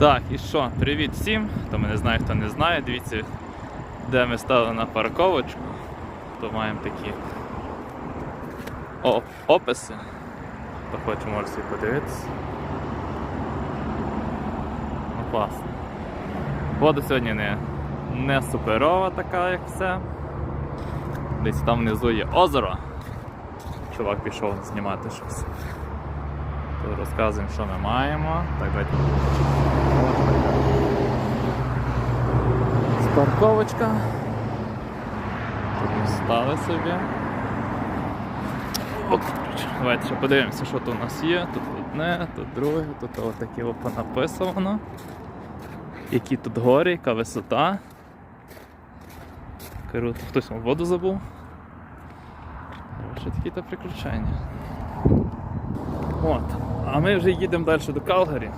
Так, і що, привіт всім, хто мене знає, хто не знає. Дивіться, де ми стали на парковочку, то маємо такі о- описи. Хто хоче, може собі подивитися. Ну, класно. Вода сьогодні не, не суперова така, як все. Десь там внизу є озеро. Чувак пішов знімати щось. То розказуємо, що ми маємо. Так, давайте. Парковочка. Тут ми собі. Давайте ще подивимося, що тут у нас є. Тут одне, тут друге, тут отаке понаписано. Які тут гори, яка висота. Круто, хтось воду забув. Що такі то приключення. От. А ми вже їдемо далі до Калгарі.